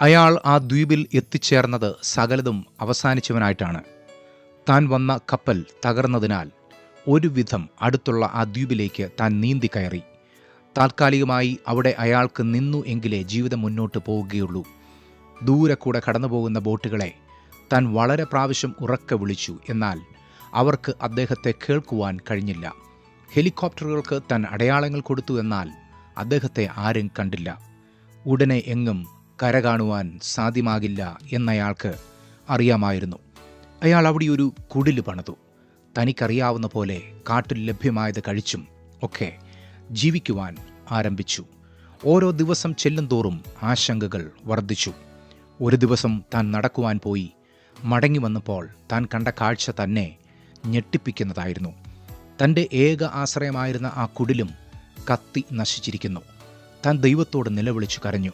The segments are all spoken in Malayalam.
അയാൾ ആ ദ്വീപിൽ എത്തിച്ചേർന്നത് സകലതും അവസാനിച്ചവനായിട്ടാണ്. താൻ വന്ന കപ്പൽ തകർന്നതിനാൽ ഒരുവിധം അടുത്തുള്ള ആ ദ്വീപിലേക്ക് താൻ നീന്തി കയറി. താൽക്കാലികമായി അവിടെ അയാൾക്ക് നിന്നു എങ്കിലേ ജീവിതം മുന്നോട്ട് പോവുകയുള്ളൂ. ദൂരെ കൂടെ കടന്നുപോകുന്ന ബോട്ടുകളെ താൻ വളരെ പ്രാവശ്യം ഉറക്കെ വിളിച്ചു. എന്നാൽ അവർക്ക് അദ്ദേഹത്തെ കേൾക്കുവാൻ കഴിഞ്ഞില്ല. ഹെലികോപ്റ്ററുകൾക്ക് താൻ അടയാളങ്ങൾ കൊടുത്തു എന്നാൽ അദ്ദേഹത്തെ ആരും കണ്ടില്ല. ഉടനെ എങ്ങും കര കാണുവാൻ സാധ്യമാകില്ല എന്നയാൾക്ക് അറിയാമായിരുന്നു. അയാൾ അവിടെ ഒരു കുടിൽ പണിതു. തനിക്കറിയാവുന്ന പോലെ കാട്ടിൽ ലഭ്യമായത് കഴിച്ചും ഒക്കെ ജീവിക്കുവാൻ ആരംഭിച്ചു. ഓരോ ദിവസം ചെല്ലും തോറും ആശങ്കകൾ വർദ്ധിച്ചു. ഒരു ദിവസം താൻ നടക്കുവാൻ പോയി. മടങ്ങി വന്നപ്പോൾ താൻ കണ്ട കാഴ്ച തന്നെ ഞെട്ടിപ്പിക്കുന്നതായിരുന്നു. തന്റെ ഏക ആശ്രയമായിരുന്ന ആ കുടിലും കത്തി നശിച്ചിരിക്കുന്നു. താൻ ദൈവത്തോട് നിലവിളിച്ചു കരഞ്ഞു.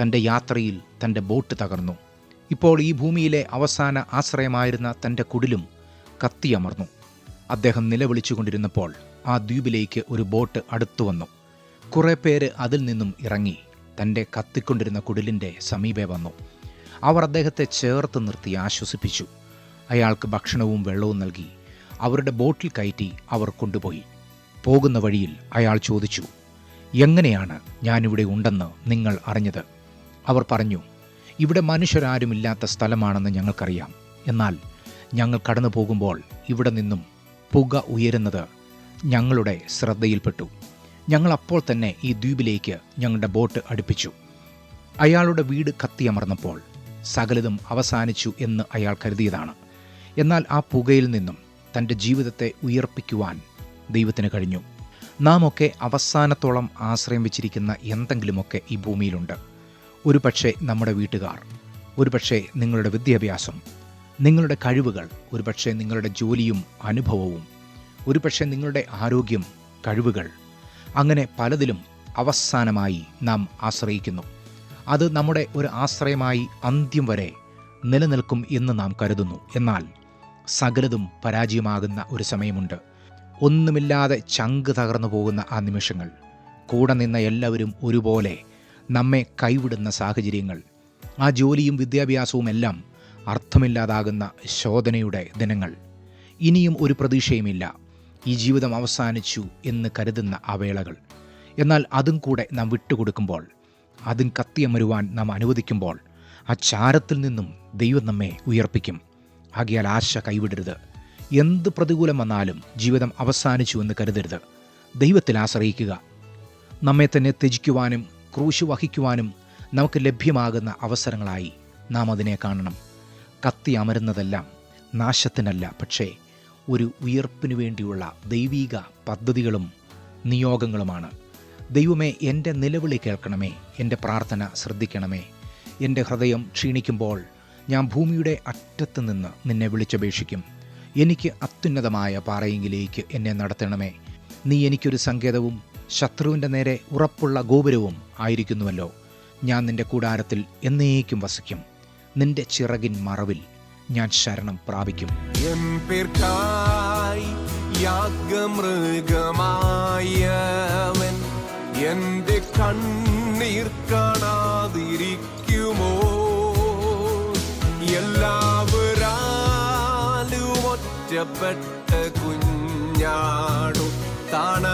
തന്റെ യാത്രയിൽ തന്റെ ബോട്ട് തകർന്നു. ഇപ്പോൾ ഈ ഭൂമിയിലെ അവസാന ആശ്രയമായിരുന്ന തന്റെ കുടിലും കത്തിയമർന്നു. അദ്ദേഹം നിലവിളിച്ചുകൊണ്ടിരുന്നപ്പോൾ ആ ദ്വീപിലേക്ക് ഒരു ബോട്ട് അടുത്തു വന്നു. കുറേ പേര് അതിൽ നിന്നും ഇറങ്ങി തന്റെ കത്തിക്കൊണ്ടിരുന്ന കുടിലിന്റെ സമീപേ വന്നു. അവർ അദ്ദേഹത്തെ ചേർത്ത് നിർത്തി ആശ്വസിപ്പിച്ചു. അയാൾക്ക് ഭക്ഷണവും വെള്ളവും നൽകി അവരുടെ ബോട്ടിൽ കയറ്റി അവർ കൊണ്ടുപോയി. പോകുന്ന വഴിയിൽ അയാൾ ചോദിച്ചു എങ്ങനെയാണ് ഞാനിവിടെ ഉണ്ടെന്ന് നിങ്ങൾ അറിഞ്ഞത്? അവർ പറഞ്ഞു ഇവിടെ മനുഷ്യരാരുമില്ലാത്ത സ്ഥലമാണെന്ന് ഞങ്ങൾക്കറിയാം. എന്നാൽ ഞങ്ങൾ കടന്നു പോകുമ്പോൾ ഇവിടെ നിന്നും പുക ഉയരുന്നത് ഞങ്ങളുടെ ശ്രദ്ധയിൽപ്പെട്ടു. ഞങ്ങൾ അപ്പോൾ തന്നെ ഈ ദ്വീപിലേക്ക് ഞങ്ങളുടെ ബോട്ട് അടുപ്പിച്ചു. അയാളുടെ വീട് കത്തിയമർന്നപ്പോൾ സകലതും അവസാനിച്ചു എന്ന് അയാൾ കരുതിയതാണ്. എന്നാൽ ആ പുകയിൽ നിന്നും തന്റെ ജീവിതത്തെ ഉയർപ്പിക്കുവാൻ ദൈവത്തിന് കഴിഞ്ഞു. നാം ഒക്കെ അവസാനത്തോളം ആശ്രയം വെച്ചിരിക്കുന്ന എന്തെങ്കിലുമൊക്കെ ഈ ഭൂമിയിലുണ്ട്. ഒരു പക്ഷേ നമ്മുടെ വീട്ടുകാർ ഒരു പക്ഷേ നിങ്ങളുടെ വിദ്യാഭ്യാസം നിങ്ങളുടെ കഴിവുകൾ ഒരു പക്ഷേ നിങ്ങളുടെ ജോലിയും അനുഭവവും ഒരു പക്ഷേ നിങ്ങളുടെ ആരോഗ്യം കഴിവുകൾ അങ്ങനെ പലതിലും അവസാനമായി നാം ആശ്രയിക്കുന്നു. അത് നമ്മുടെ ഒരു ആശ്രയമായി അന്ത്യം വരെ നിലനിൽക്കും എന്ന് നാം കരുതുന്നു. എന്നാൽ സകലതും പരാജയമാകുന്ന ഒരു സമയമുണ്ട്. ഒന്നുമില്ലാതെ ചങ്ക് തകർന്നു പോകുന്ന ആ നിമിഷങ്ങൾ കൂടെ നിന്ന എല്ലാവരും ഒരുപോലെ നമ്മെ കൈവിടുന്ന സാഹചര്യങ്ങൾ ആ ജോലിയും വിദ്യാഭ്യാസവും എല്ലാം അർത്ഥമില്ലാതാകുന്ന ശോധനയുടെ ദിനങ്ങൾ. ഇനിയും ഒരു പ്രതീക്ഷയുമില്ല. ഈ ജീവിതം അവസാനിച്ചു എന്ന് കരുതുന്ന അവേളകൾ വേളകൾ. എന്നാൽ അതും കൂടെ നാം വിട്ടുകൊടുക്കുമ്പോൾ അതും കത്തിയമരുവാൻ നാം അനുവദിക്കുമ്പോൾ ആ ചാരത്തിൽ നിന്നും ദൈവം നമ്മെ ഉയർപ്പിക്കും. ആകിയാൽ ആശ കൈവിടരുത്. എന്ത് പ്രതികൂലം വന്നാലും ജീവിതം അവസാനിച്ചു എന്ന് കരുതരുത്. ദൈവത്തിൽ ആശ്രയിക്കുക. നമ്മെ തന്നെ ത്യജിക്കുവാനും ക്രൂശ് വഹിക്കുവാനും നമുക്ക് ലഭ്യമാകുന്ന അവസരങ്ങളായി നാം അതിനെ കാണണം. കത്തി അമരുന്നതെല്ലാം നാശത്തിനല്ല പക്ഷേ ഒരു ഉയർപ്പിനു വേണ്ടിയുള്ള ദൈവീക പദ്ധതികളും നിയോഗങ്ങളുമാണ്. ദൈവമേ എന്റെ നിലവിളി കേൾക്കണമേ എന്റെ പ്രാർത്ഥന ശ്രദ്ധിക്കണമേ. എന്റെ ഹൃദയം ക്ഷീണിക്കുമ്പോൾ ഞാൻ ഭൂമിയുടെ അറ്റത്ത് നിന്ന് നിന്നെ വിളിച്ചപേക്ഷിക്കും. എനിക്ക് അത്യുന്നതമായ പാറയെങ്കിലേക്ക് എന്നെ നടത്തണമേ. നീ എനിക്കൊരു സങ്കേതവും ശത്രുവിന്റെ നേരെ ഉറപ്പുള്ള ഗോപുരവും ആയിരിക്കുന്നുവല്ലോ. ഞാൻ നിന്റെ കൂടാരത്തിൽ എന്നേക്കും വസിക്കും. നിന്റെ ചിറകിൻ മറവിൽ ഞാൻ ശരണം പ്രാപിക്കും. എന്റെ കണ്ണീർ കാണാതിരിക്കുമോ? എല്ലാവരാലും ഒറ്റപ്പെട്ട കുഞ്ഞാടു താണവ